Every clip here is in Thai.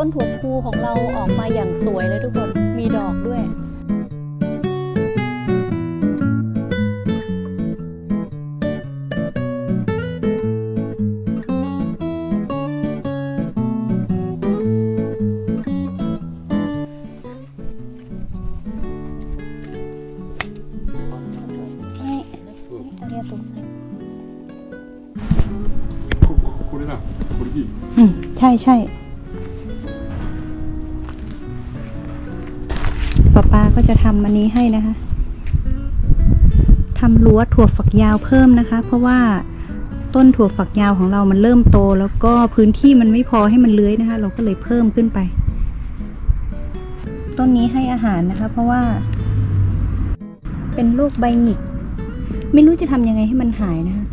ต้นถั่วพูของเราออกมาอย่างสวยเลยทุกคน มีดอกด้วย はい、ありがとうございます。こここれだこれでいい อืมใช่ใช่ าก็จะทำอันนี้ให้นะคะทำรั้วถั่วฝักยาวเพิ่มนะคะ เพราะว่าต้นถั่วฝักยาวของเรามันเริ่มโต แล้วก็พื้นที่มันไม่พอให้มันเลื้อยนะคะ เราก็เลยเพิ่มขึ้นไป ต้นนี้ให้อาหารนะคะ เพราะว่า เป็นโรคใบหงิก ไม่รู้จะทำยังไงให้มันหายนะคะ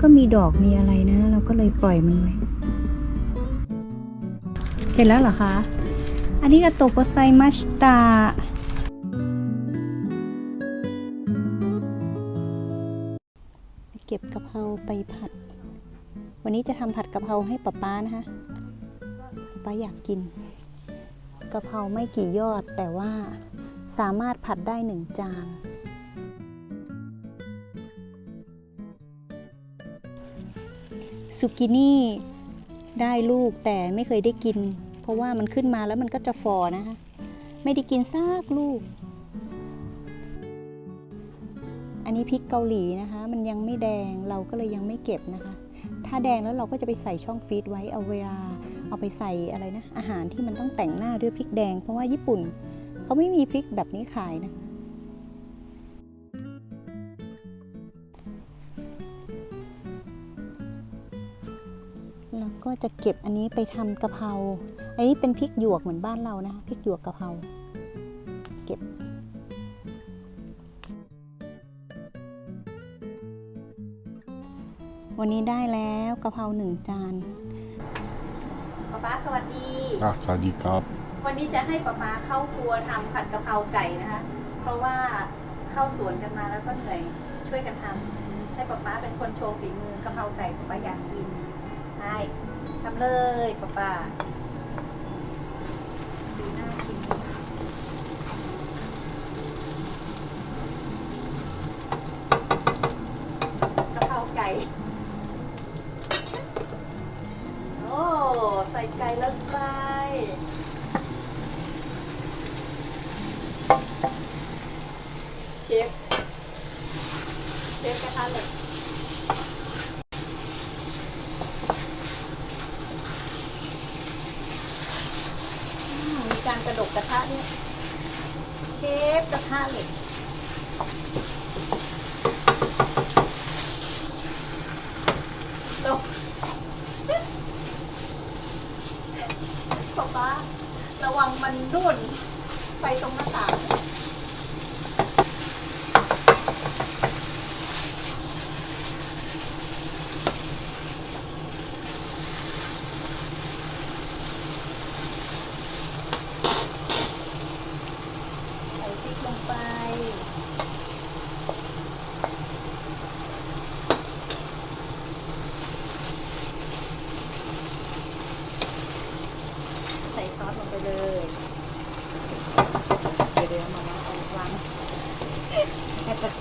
ก็มีดอกมีอะไรนะ เราก็เลยปล่อยมันไว้ เสร็จแล้วเหรอคะ อันนี้กาโตโกไซมาสตาเก็บกะเพราไปผัด วันนี้จะทำผัดกะเพราให้ป๊าป๊านะคะป๊าอยากกินกะเพราไม่กี่ยอดแต่ว่าสามารถผัดได้หนึ่งจาน สุกินี่ได้ลูกแต่ไม่เคยได้กิน เพราะว่ามันขึ้นมาแล้วมันก็จะฟอนะคะ ไม่ได้กินซากลูก อันนี้พริกเกาหลีนะคะ มันยังไม่แดงเราก็เลยยังไม่เก็บนะคะ ถ้าแดงแล้วเราก็จะไปใส่ช่องฟีดไว้เอาเวลาเอาไปใส่อะไรนะอาหารที่มันต้องแต่งหน้าด้วยพริกแดง เพราะว่าญี่ปุ่นเขาไม่มีพริกแบบนี้ขายนะคะ จะเก็บอันนี้ไปทำกะเพรา อันนี้เป็นพริกหยวกเหมือนบ้านเรานะคะพริกหยวกกะเพรา เก็บ วันนี้ได้แล้วกะเพราหนึ่งจานป๊าป๊าสวัสดี อะสวัสดีครับ วันนี้จะให้ป๊าป๊าเข้าครัวทำผัดกะเพราไก่นะคะ เพราะว่าเข้าสวนกันมาแล้วก็เหนื่อยช่วยกันทำให้ป๊าป๊าเป็นคนโชว์ฝีมือกะเพราไก่ป๊าป๊าอยากกินได้ ทำเลยป๊าป๊าดูน่ากินกะเพราไก่ โอ้ ใส่ไก่ลงไปเชฟเชฟกระทะเหล็กอืมมี กระดกกระทะด้วยเชฟกระทะเหล็กตกป๊าระวังมันรุ่นไปตรงหน้าต่าง ใส่พริกลงไป ใส่ซอสลงไปเลย เดี๋ยวเดี๋ยวมามาเอาวางให้ก่อน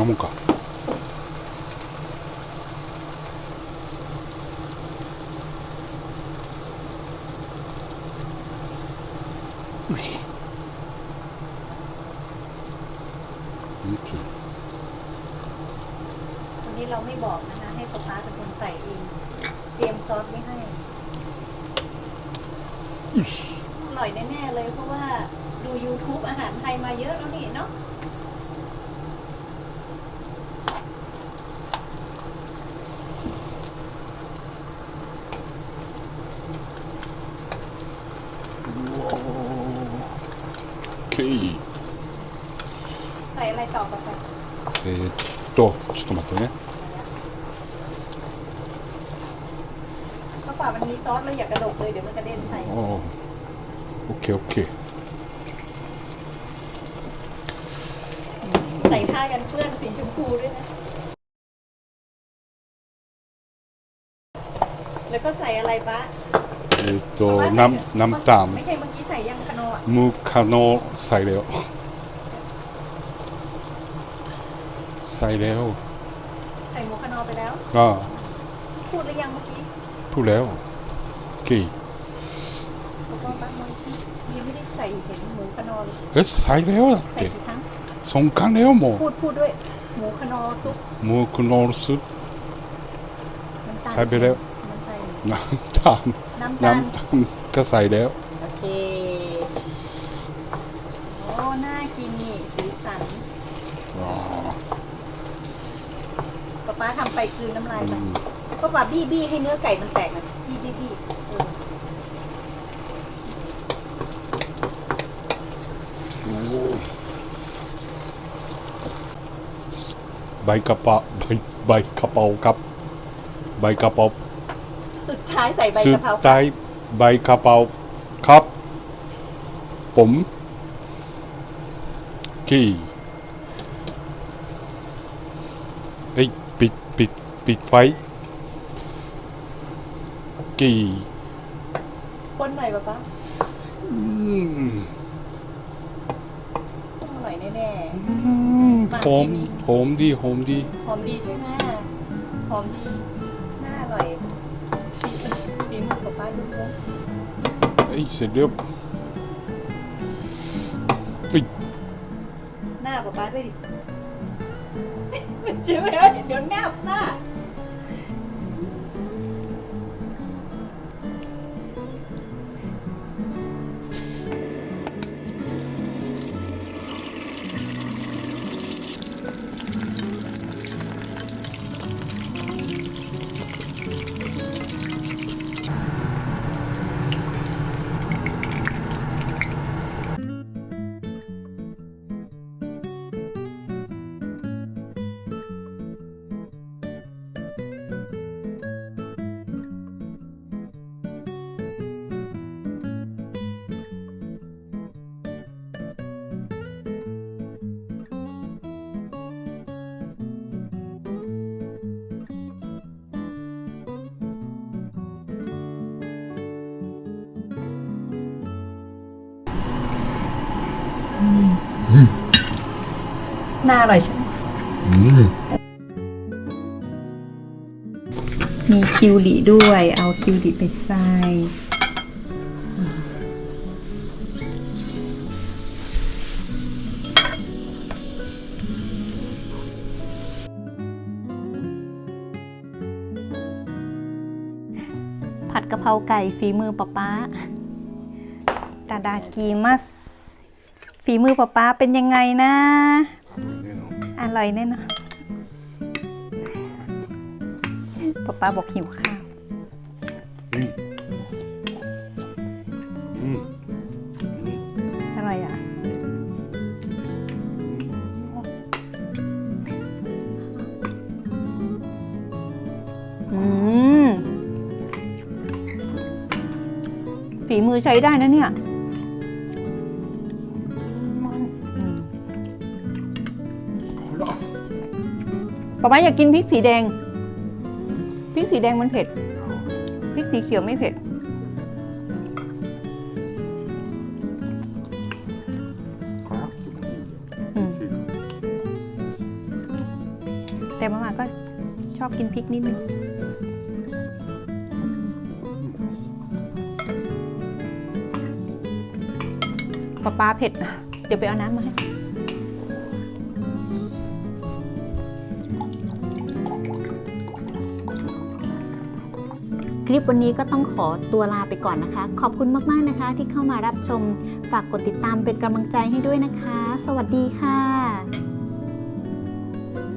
飲もうか ミキ วันนี้เราไม่บอกนะคะ ให้ป๊าป๊าเป็นคนใส่เอง เตรียมซอสไว้ให้ อร่อยแน่ๆเลยเพราะว่าดู YouTube อาหารไทยมาเยอะแล้วนี่เนาะ ส่อะไรต่อกับผักえー、っとちょっと待ってねข้าวเป๋ามันมีซอสเราอย่ากระดกเลยเดี๋ยวมันกระเด็นใส่โอโอเคโอเคใส่ท่ากันเพื่อนสีชมพูด้วยนะ แล้วก็ใส่อะไรปะえー、っとน้ำน้ำตาลไม่ใช่เมื่อกี้ใส่ยังคาโนะมูคาอะムカノサイレオ ใส่แล้ว ใส่หมวกกันอไปแล้ว ก็พูดหรือยังเมื่อกี้พูดแล้วกี่แก็บ้นมัยังไม่ได้ใส่เห็นหมูขนอเยอ๊ะใส่แล้วใส่กี่ครั้งสองครั้งแล้วหมอพูดพูดด้วย หมูขนอซุปหมูคณนอซุปใส่ไปแล้ว น้ำต้ำน้ำตาล น้ำตาลก็ใส่แล้ว ทำไปคืนน้ำลายไปก็ป๊าบี้บี้ให้เนื้อไก่มันแตกนะบี้บี้บี้เออโอ้ใบกระเป๋าใบใบกระเป๋าครับ ใบกระเป๋าสุดท้ายใส่ใบสุกะดเพราท้ายใบกระเป๋าครับ ผมกี่เอ้ย ปิดปิดปิดไฟกี่คนหน่อยป๊าป๊าอืมต้องอร่อยแน่หอมหอมดีหอมดีๆหอมดีใช่ไหมหอมดีน่าอร่อยฝีฝีมือป๊าป๊าดูเลยเอ้ยเสร็จแล้วเอ้ยหน้าป๊าป๊าด้วยดิใช่ไหมเดี๋ยวหน้าหน้า หน้าอร่อยใช่ไหมอืมมีคิวหลีด้วย เอาคิวหลีไปใส่ผัดกะเพราไก่ฝีมือป๊าป๊าตาดากีมัส ฝีมือป๊าป๊าเป็นยังไงนะ อร่อยแน่นอนป๊าป๊าบอกหิวข้าวอืมอืมอร่อยอะ อืมฝีมือใช้ได้นะเนี่ย ป๊าป๊าอยากกินพริกสีแดง พริกสีแดงมันเผ็ด พริกสีเขียวไม่เผ็ดอืมแต่มาม่าก็ชอบกินพริกนิดนึงปลาปลาเผ็ด เดี๋ยวไปเอาน้ำมาให้ ลิปวันนี้ก็ต้องขอตัวลาไปก่อนนะคะ ขอบคุณมากๆนะคะ ที่เข้ามารับชม ฝากกดติดตามเป็นกำลังใจให้ด้วยนะคะ สวัสดีค่ะ